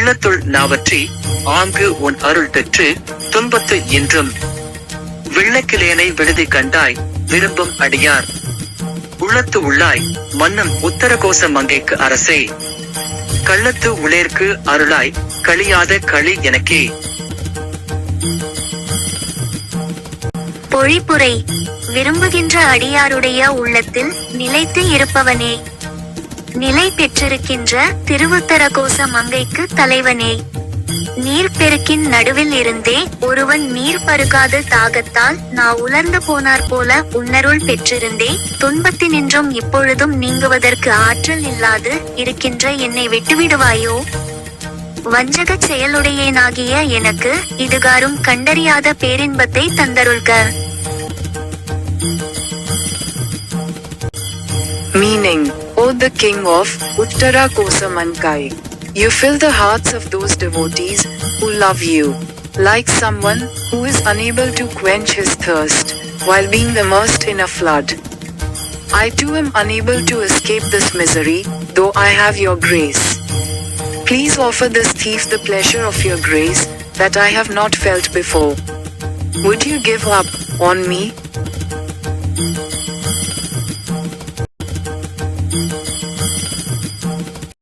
வெள்ளத்துள் நாவற்றி ஆங்கு உன் அருள் பெற்று துன்பத்து என்றும் வெள்ளக்கிலேனை விடுதி கண்டாய் விரும்பும் அடியார். உள்ளத்து உள்ளாய் மன்னம் உத்தரகோச மங்கைக்கு அரசே. கள்ளத்து உளேர்க்கு அருளாய் கழியாத களி எனக்கே. பொழிப்புரை. விரும்புகின்ற அடியாருடைய உள்ளத்தில் நிலைத்து இருப்பவனே. நிலை பெற்றிருக்கின்ற திருவுத்தரகோச மங்கைக்கு தலைவனே. நீர் பெருக்கின் நடுவில் இருந்தே ஒருவன் நீர் பருகாத தாகத்தால் நான் உலர்ந்து போனார் போல உன்னருள் பெற்றிருந்தே. துன்பத்தினின்றும் இப்பொழுதும் நீங்குவதற்கு ஆற்றல் இல்லாது இருக்கின்ற என்னை விட்டுவிடுவாயோ? வஞ்சகச் செயலுடையேனாகிய எனக்கு இதுகாரும் கண்டறியாத பேரின்பத்தை தந்தருள்க. Meaning. O the King of Uttara Kosamankai, you fill the hearts of those devotees who love you, like someone who is unable to quench his thirst while being immersed in a flood. I too am unable to escape this misery, though I have your grace. Please offer this thief the pleasure of your grace that I have not felt before. Would you give up on me